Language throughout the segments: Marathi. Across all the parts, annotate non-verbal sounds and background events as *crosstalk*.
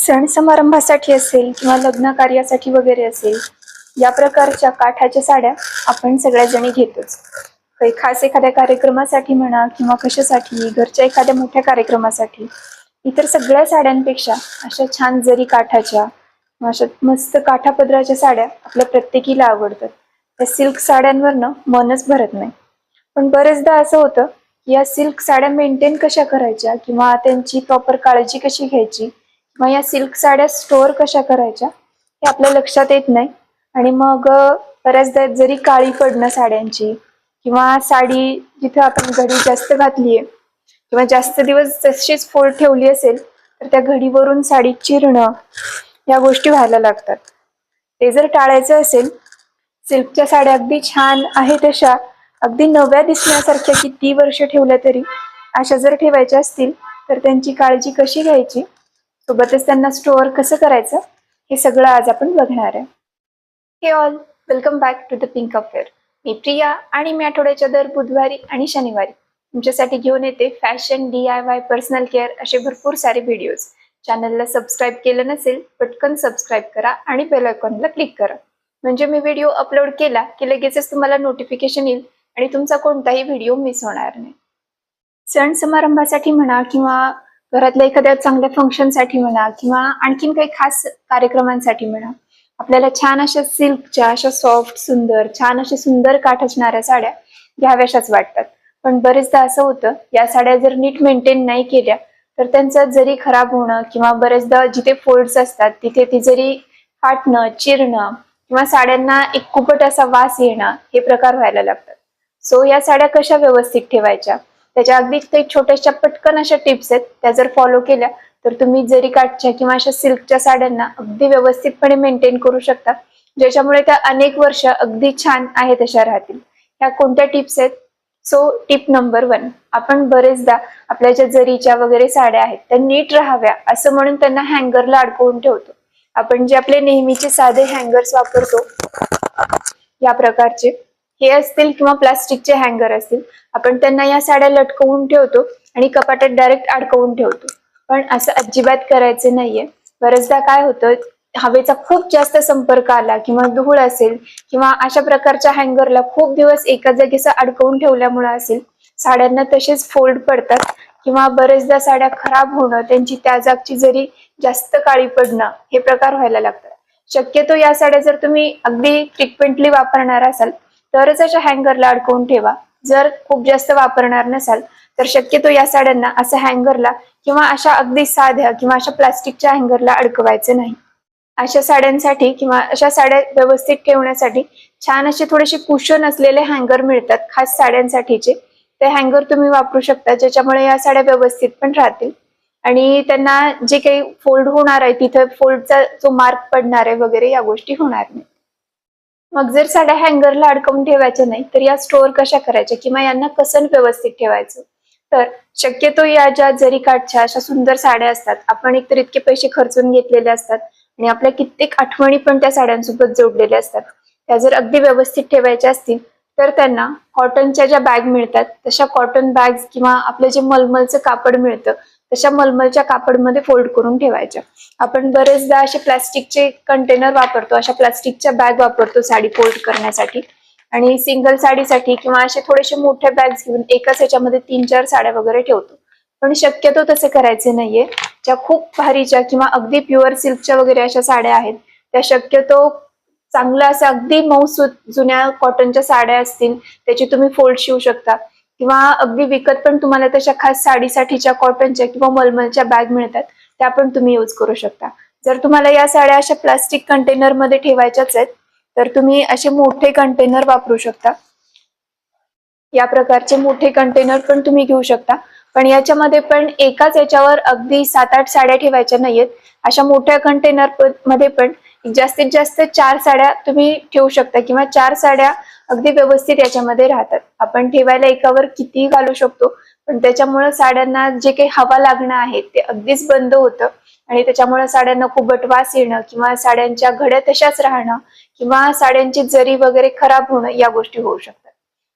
सण समारंभासाठी असेल किंवा लग्न कार्यासाठी वगैरे असेल या प्रकारच्या काठाच्या साड्या आपण सगळ्या जणी घेतोच. काही खास एखाद्या कार्यक्रमासाठी म्हणा किंवा कशासाठी घरच्या एखाद्या मोठ्या कार्यक्रमासाठी इतर सगळ्या साड्यांपेक्षा अशा छान जरी काठाच्या अशा मस्त काठापदराच्या साड्या आपल्या प्रत्येकीला आवडतात. त्या सिल्क साड्यांवरनं मनच भरत नाही. पण बरेचदा असं होतं की या सिल्क साड्या मेंटेन कशा करायच्या किंवा त्यांची प्रॉपर काळजी कशी घ्यायची मग या सिल्क साड्या स्टोअर कशा करायच्या हे आपल्या लक्षात येत नाही. आणि मग बऱ्याचदा जरी काळी पडणं साड्यांची किंवा साडी जिथं आपण घडी जास्त घातलीये किंवा जास्त दिवस तशीच फोल्ड ठेवली असेल तर त्या घडीवरून साडी चिरणं या गोष्टी व्हायला लागतात. ते जर टाळायचं असेल सिल्कच्या साड्या अगदी छान आहे तशा अगदी नव्या दिसण्यासारख्या किती वर्ष ठेवल्या तरी अशा जर ठेवायच्या असतील तर त्यांची काळजी कशी घ्यायची? सोबतच त्यांना स्टोअर कसं करायचं हे सगळं आज आपण बघणार आहे. Hey all welcome back to the pink affair मी प्रिया आणि मी आठवड्याच्या दर बुधवारी आणि शनिवारी तुमच्यासाठी घेऊन येते fashion D I Y personal care असे भरपूर सारे व्हिडिओज चॅनलला सबस्क्राईब केलं नसेल पटकन सबस्क्राईब करा आणि बेल आयकॉनला क्लिक करा. म्हणजे मी व्हिडिओ अपलोड केला की लगेचच तुम्हाला नोटिफिकेशन येईल आणि तुमचा कोणताही व्हिडिओ मिस होणार नाही. सण समारंभासाठी म्हणा किंवा घरातल्या एखाद्या चांगल्या फंक्शनसाठी म्हणा किंवा आणखीन काही खास कार्यक्रमांसाठी म्हणा आपल्याला छान अशा सिल्कच्या अशा सॉफ्ट सुंदर छान अशा सुंदर काठ असणाऱ्या साड्या घ्याव्याशाच वाटतात. पण बरेचदा असं होतं या साड्या जर नीट मेंटेन नाही केल्या तर त्यांचं जरी खराब होणं किंवा बरेचदा जिथे फोल्ड्स असतात तिथे ती जरी फाटणं चिरणं किंवा साड्यांना एक कुपट असा वास येणं हे प्रकार व्हायला लागतात. सो या साड्या कशा व्यवस्थित ठेवायच्या? त्याच्या अगदी काही छोट्याशा पटकन अशा टिप्स आहेत. त्या जर फॉलो केल्या तर तुम्ही जरी काठच्या किंवा अशा सिल्कच्या साड्यांना अगदी व्यवस्थितपणे मेंटेन करू शकता. ज्याच्यामुळे त्या अनेक वर्ष अगदी छान आहेत अशा राहतील. ह्या कोणत्या टिप्स आहेत? सो टिप नंबर वन आपण बरेचदा आपल्या ज्या जरीच्या वगैरे साड्या आहेत त्या नीट राहाव्या असं म्हणून त्यांना हँगरला अडकवून ठेवतो. आपण जे आपले नेहमीचे साधे हँगर्स वापरतो या प्रकारचे. हे असतील किंवा प्लास्टिकचे हँगर असतील आपण त्यांना या साड्या लटकवून ठेवतो आणि कपाटात डायरेक्ट अडकवून ठेवतो. पण असं अजिबात करायचं नाहीये. बरेचदा काय होतं हवेचा खूप जास्त संपर्क आला किंवा धूळ असेल किंवा अशा प्रकारच्या हँगरला खूप दिवस एका जागेचा अडकवून ठेवल्यामुळे असेल साड्यांना तसेच फोल्ड पडतात किंवा बरेचदा साड्या खराब होणं त्यांची त्या जागची जरी जास्त काळी पडणं हे प्रकार व्हायला लागतात. शक्यतो या साड्या जर तुम्ही अगदी फ्रिक्वेंटली वापरणार असाल तरच अशा हँगरला अडकवून ठेवा. जर खूप जास्त वापरणार नसाल तर शक्यतो या साड्यांना असं हँगरला किंवा अशा अगदी साध्या किंवा अशा प्लास्टिकच्या हँगरला अडकवायचं नाही. अशा साड्यांसाठी किंवा अशा साड्या व्यवस्थित ठेवण्यासाठी छान असे थोडेसे कुशन असलेले हँगर मिळतात खास साड्यांसाठीचे. ते हँगर तुम्ही वापरू शकता ज्याच्यामुळे या साड्या व्यवस्थित पण राहतील. आणि त्यांना जे काही फोल्ड होणार आहे तिथं फोल्डचा जो मार्क पडणार आहे वगैरे या गोष्टी होणार नाही. मग जर साड्या हँगरला अडकवून ठेवायच्या नाही तर या स्टोअर कशा करायच्या किंवा यांना कसं व्यवस्थित ठेवायचं? तर शक्यतो या ज्या जरी काठच्या अशा सुंदर साड्या असतात आपण एकतर इतके पैसे खर्चून घेतलेले असतात आणि आपल्या कित्येक आठवणी पण त्या साड्यांसोबत जोडलेल्या असतात. त्या जर अगदी व्यवस्थित ठेवायच्या असतील तर त्यांना कॉटनच्या ज्या बॅग मिळतात तशा कॉटन बॅग्स किंवा आपलं जे मलमलचं कापड मिळतं तशा मलमलच्या कापडमध्ये फोल्ड करून ठेवायच्या. आपण बरेचदा असे प्लास्टिकचे कंटेनर वापरतो अशा प्लास्टिकच्या बॅग वापरतो साडी फोल्ड करण्यासाठी. आणि सिंगल साडीसाठी किंवा असे थोडेसे मोठे बॅग्स घेऊन एकाच ह्याच्यामध्ये तीन चार साड्या वगैरे ठेवतो. पण शक्यतो तसे करायचे नाहीये. ज्या खूप भारीच्या किंवा अगदी प्युअर सिल्कच्या वगैरे अशा साड्या आहेत त्या शक्यतो चांगल्या अशा अगदी मऊसूत जुन्या कॉटनच्या साड्या असतील त्याची तुम्ही फोल्ड शिवू शकता. किंवा अगदी विकत पण तुम्हाला तशा खास साडीसाठीच्या कॉटनच्या किंवा मलमलच्या बॅग मिळतात त्या पण तुम्ही यूज करू शकता. जर तुम्हाला या साड्या अशा प्लास्टिक कंटेनरमध्ये ठेवायच्याच आहेत तर तुम्ही असे मोठे कंटेनर वापरू शकता. या प्रकारचे मोठे कंटेनर पण तुम्ही घेऊ शकता. पण याच्यामध्ये पण एकाच याच्यावर अगदी सात आठ साड्या ठेवायच्या नाहीयेत. अशा मोठ्या कंटेनरमध्ये पण जास्तीत जास्त चार साड्या तुम्ही ठेवू शकता किंवा चार साड्या अगदी व्यवस्थित याच्यामध्ये राहतात. आपण ठेवायला एकावर कितीही घालू शकतो पण त्याच्यामुळे साड्यांना जे काही हवा लागणं आहे ते अगदीच बंद होतं. आणि त्याच्यामुळे साड्यांना खूप वास येणं किंवा साड्यांच्या घड्या तशाच राहणं किंवा साड्यांची जरी वगैरे खराब होणं या गोष्टी होऊ शकतात.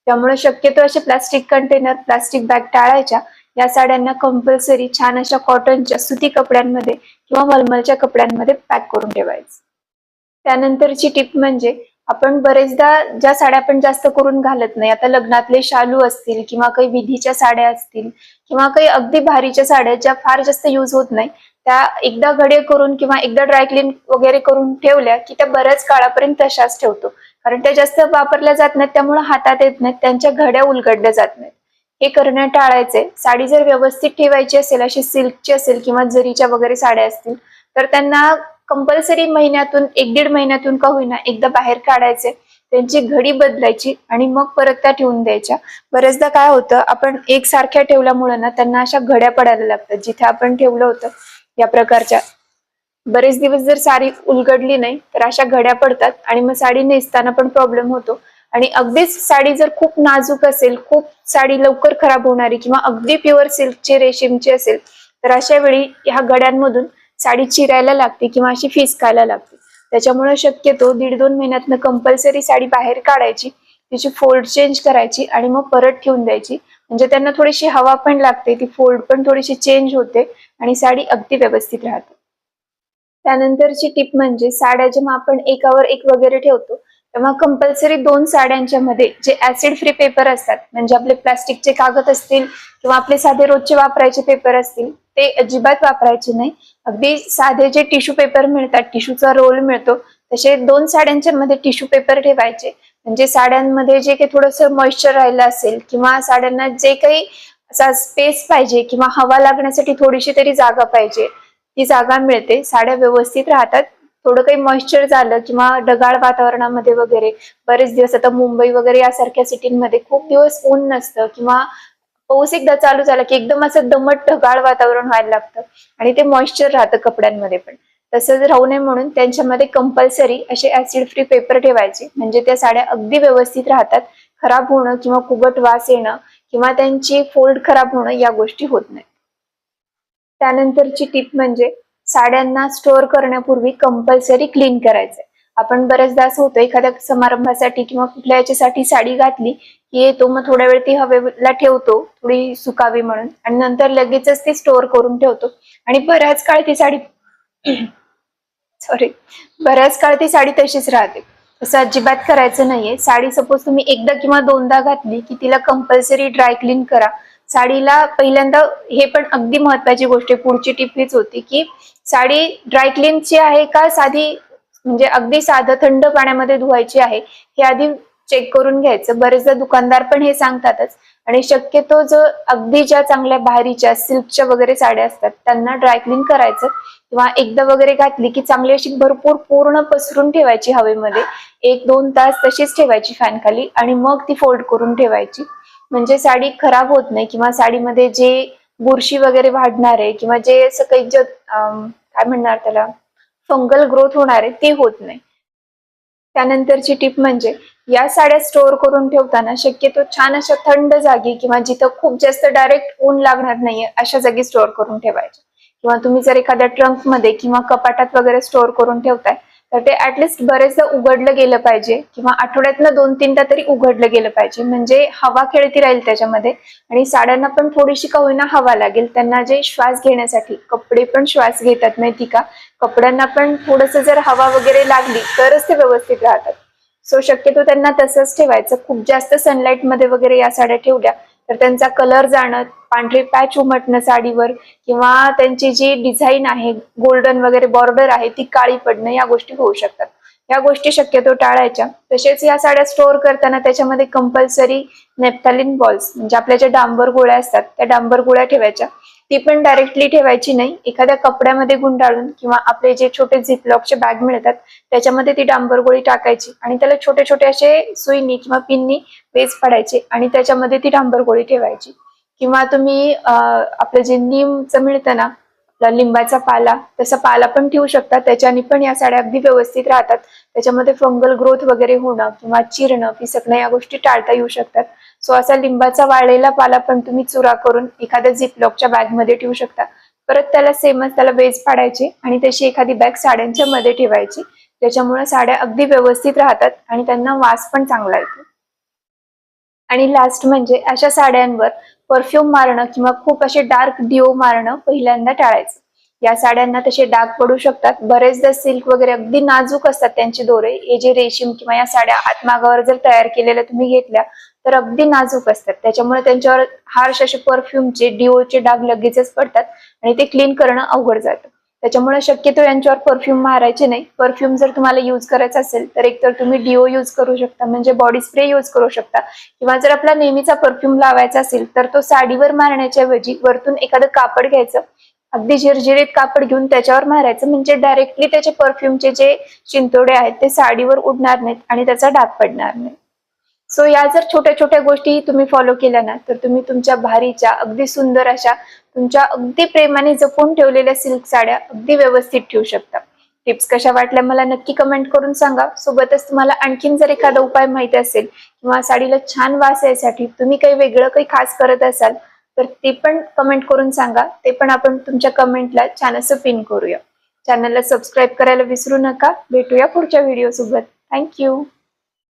त्यामुळे शक्यतो असे प्लास्टिक कंटेनर प्लास्टिक बॅग टाळायच्या. या साड्यांना कंपल्सरी छान अशा कॉटनच्या सुती कपड्यांमध्ये किंवा मलमलच्या कपड्यांमध्ये पॅक करून ठेवायचं. त्यानंतरची टिप म्हणजे आपण बरेचदा ज्या साड्या आपण जास्त करून घालत नाही आता लग्नातले शालू असतील किंवा काही विधीच्या साड्या असतील किंवा काही अगदी भारीच्या साड्या ज्या फार जास्त युज होत नाही त्या एकदा घडे करून किंवा एकदा ड्रायक्लीन वगैरे करून ठेवल्या की त्या बऱ्याच काळापर्यंत तशाच ठेवतो. कारण त्या जास्त वापरल्या जात नाहीत त्यामुळे हातात येत नाहीत त्यांच्या घड्या उलगडल्या जात नाहीत. हे करणं टाळायचंय. साडी जर व्यवस्थित ठेवायची असेल अशी सिल्कची असेल किंवा जरीच्या वगैरे साड्या असतील तर त्यांना कंपल्सरी महिन्यातून एक दीड महिन्यातून का होईना एकदा बाहेर काढायचे. त्यांची घडी बदलायची आणि मग परत त्या ठेवून द्यायच्या. बऱ्याचदा काय होतं आपण एक सारख्या ठेवल्यामुळे ना त्यांना अशा घड्या पडायला लागतात. जिथे आपण ठेवलं होतं या प्रकारच्या. बरेच दिवस जर साडी उलगडली नाही तर अशा घड्या पडतात आणि मग साडी नेसताना पण प्रॉब्लेम होतो. आणि अगदीच साडी जर खूप नाजूक असेल खूप साडी लवकर खराब होणारी किंवा अगदी प्युअर सिल्कची रेशीमची असेल तर अशा वेळी ह्या घड्यांमधून साडी चिरायला लागते किंवा अशी फिसकायला लागते. त्याच्यामुळे शक्यतो दीड दोन महिन्यातनं कंपल्सरी साडी बाहेर काढायची तिची फोल्ड चेंज करायची आणि मग परत ठेवून द्यायची. म्हणजे त्यांना थोडीशी हवा पण लागते ती फोल्ड पण थोडीशी चेंज होते आणि साडी अगदी व्यवस्थित राहते. त्यानंतरची टिप म्हणजे साड्या जेव्हा आपण एकावर एक वगैरे ठेवतो तेव्हा कंपल्सरी दोन साड्यांच्या मध्ये जे ऍसिड फ्री पेपर असतात म्हणजे आपले प्लास्टिकचे कागद असतील किंवा आपले साधे रोजचे वापरायचे पेपर असतील ते अजिबात वापरायचे नाही. अगदी साधे जे टिश्यू पेपर मिळतात टिश्यूचा रोल मिळतो तसे दोन साड्यांच्या मध्ये टिश्यू पेपर ठेवायचे. म्हणजे साड्यांमध्ये जे काही थोडस मॉइश्चर राहिलं असेल किंवा साड्यांना जे काही असा स्पेस पाहिजे किंवा हवा लागण्यासाठी थोडीशी तरी जागा पाहिजे ती जागा मिळते. साड्या व्यवस्थित राहतात. थोडं काही मॉइश्चर झालं किंवा ढगाळ वातावरणामध्ये वगैरे बरेच दिवस आता मुंबई वगैरे यासारख्या सिटींमध्ये खूप दिवस ऊन नसतं किंवा पाऊस एकदा चालू झाला की एकदम असं दमट ढगाळ वातावरण व्हायला लागतं. आणि ते मॉइश्चर राहतं कपड्यांमध्ये पण. तसंच राहू नये म्हणून त्यांच्यामध्ये कंपल्सरी असे ऍसिड फ्री पेपर ठेवायचे. म्हणजे त्या साड्या अगदी व्यवस्थित राहतात. खराब होणं किंवा कुबट वास येणं किंवा त्यांची फोल्ड खराब होणं या गोष्टी होत नाही त्यानंतरची टिप म्हणजे साड्यांना स्टोअर करण्यापूर्वी कंपल्सरी क्लीन करायचंय आपण बरेचदा असं होतं एखाद्या समारंभासाठी किंवा कुठल्या याच्यासाठी साडी घातली की येतो मग थोड्या वेळ ती हवेला ठेवतो थोडी सुकावी म्हणून आणि नंतर लगेचच ती स्टोअर करून ठेवतो. आणि बऱ्याच काळ ती साडी *coughs* सॉरी बऱ्याच काळ ती साडी तशीच राहते. तसं अजिबात करायचं नाहीये. साडी सपोज तुम्ही एकदा किंवा दोनदा घातली की तिला कंपल्सरी ड्राय क्लीन करा. साडीला पहिल्यांदा हे पण अगदी महत्वाची गोष्ट आहे. पुढची टीप हीच होती की साडी ड्राय क्लीनची आहे का साधी म्हणजे अगदी साधं थंड पाण्यामध्ये धुवायची आहे हे आधी चेक करून घ्यायचं. बरेचदा दुकानदार पण हे सांगतातच. आणि शक्यतो जो अगदी ज्या चांगल्या भारीच्या सिल्कच्या वगैरे साड्या असतात त्यांना ड्राय क्लीन करायचं. किंवा एकदा वगैरे घातली की चांगली अशी भरपूर पूर्ण पसरून ठेवायची हवेमध्ये. एक दोन तास तशीच ठेवायची फॅन खाली आणि मग ती फोल्ड करून ठेवायची. म्हणजे साडी खराब होत नाही किंवा साडीमध्ये जे बुरशी वगैरे वाढणार आहे किंवा जे असं काही जे काय म्हणणार त्याला फंगल ग्रोथ होणार आहे ते होत नाही. त्यानंतरची टिप म्हणजे या साड्या स्टोअर करून ठेवताना शक्यतो छान अशा थंड जागी किंवा जिथं खूप जास्त डायरेक्ट ऊन लागणार नाहीये अशा जागी स्टोअर करून ठेवायच्या. किंवा तुम्ही जर एखाद्या ट्रंकमध्ये किंवा कपाटात वगैरे स्टोअर करून ठेवताय तर ते ऍटलिस्ट बरेचदा उघडलं गेलं पाहिजे किंवा आठवड्यातनं दोन तीनदा तरी उघडलं गेलं पाहिजे. म्हणजे हवा खेळती राहील त्याच्यामध्ये आणि साड्यांना पण थोडीशी का होईना हवा लागेल. त्यांना जे श्वास घेण्यासाठी कपडे पण श्वास घेतात माहिती का? कपड्यांना पण थोडस जर हवा वगैरे लागली तरच ते व्यवस्थित राहतात. सो शक्यतो त्यांना तसंच ठेवायचं. खूप जास्त सनलाईटमध्ये वगैरे या साड्या ठेवल्या तर त्यांचा कलर जाणं पांढरे पॅच उमटणं साडीवर किंवा त्यांची जी डिझाईन आहे गोल्डन वगैरे बॉर्डर आहे ती काळी पडणं या गोष्टी होऊ शकतात. या गोष्टी शक्यतो टाळायच्या. तसेच या साड्या स्टोअर करताना त्याच्यामध्ये कंपल्सरी नेप्थालिन बॉल्स म्हणजे आपल्या ज्या डांबर गोळ्या असतात त्या डांबर गोळ्या ठेवायच्या. ती पण डायरेक्टली ठेवायची नाही. एखाद्या कपड्यामध्ये गुंडाळून किंवा आपले जे छोटे झिपलॉकचे बॅग मिळतात त्याच्यामध्ये ती डांबर गोळी टाकायची आणि त्याला छोटे छोटे असे सुईनी किंवा पिननी वेज पडायचे आणि त्याच्यामध्ये ती डांबर गोळी ठेवायची. किंवा तुम्ही आपलं जे नीमचं मिळतं ना लिंबाचा पाला तसा पाला पण ठेवू शकता. त्याच्याने पण या साड्या अगदी व्यवस्थित राहतात. त्याच्यामध्ये फंगल ग्रोथ वगैरे होणं किंवा चिरणं फिसकणं या गोष्टी टाळता येऊ शकतात. सो असा लिंबाचा वाळलेला पाला पण तुम्ही चुरा करून एखाद्या झिपलॉकच्या बॅगमध्ये ठेवू शकता. परत त्याला सेमच त्याला वेज पाडायची आणि तशी एखादी बॅग साड्यांच्या मध्ये ठेवायची. त्याच्यामुळे साड्या अगदी व्यवस्थित राहतात आणि त्यांना वास पण चांगला येतो. आणि लास्ट म्हणजे अशा साड्यांवर परफ्यूम मारणं किंवा खूप असे डार्क डिओ मारणं पहिल्यांदा टाळायचं. या साड्यांना तसे डाग पडू शकतात. बरेचदा सिल्क वगैरे अगदी नाजूक असतात त्यांचे दोरे. हे जे रेशीम किंवा या साड्या आतमागावर जर तयार केलेल्या तुम्ही घेतल्या तर अगदी नाजूक असतात. त्याच्यामुळे त्यांच्यावर हार्श असे परफ्यूमचे डिओचे डाग लगेचच पडतात आणि ते क्लीन करणं अवघड जातं. त्याच्यामुळे शक्यतो यांच्यावर परफ्यूम मारायचे नाही. परफ्यूम जर तुम्हाला युज करायचा असेल तर एकतर तुम्ही डिओ युज करू शकता. म्हणजे बॉडी स्प्रे युज करू शकता. किंवा जर आपला नेहमीचा परफ्यूम लावायचा असेल तर तो साडीवर मारण्याच्या ऐवजी वरतून एखादं कापड घ्यायचं. अगदी झिरझिरीत कापड घेऊन त्याच्यावर मारायचं. म्हणजे डायरेक्टली त्याचे परफ्यूमचे जे चिंतोडे आहेत ते साडीवर उडणार नाहीत आणि त्याचा डाग पडणार नाही सो या जर छोट्या छोट्या गोष्टी तुम्ही फॉलो केल्या ना तर तुम्ही तुमच्या भारीच्या अगदी सुंदर अशा तुमच्या अगदी प्रेमाने जपून ठेवलेल्या सिल्क साड्या अगदी व्यवस्थित ठेवू शकता. टिप्स कशा वाटल्या मला नक्की कमेंट करून सांगा. सोबतच तुम्हाला आणखीन जर एखादा उपाय माहिती असेल किंवा साडीला छान वास यासाठी तुम्ही काही वेगळं काही खास करत असाल तर ते पण कमेंट करून सांगा. ते पण आपण तुमच्या कमेंटला छान असं पिन करूया. चॅनलला सबस्क्राईब करायला विसरू नका. भेटूया पुढच्या व्हिडिओ सोबत. थँक्यू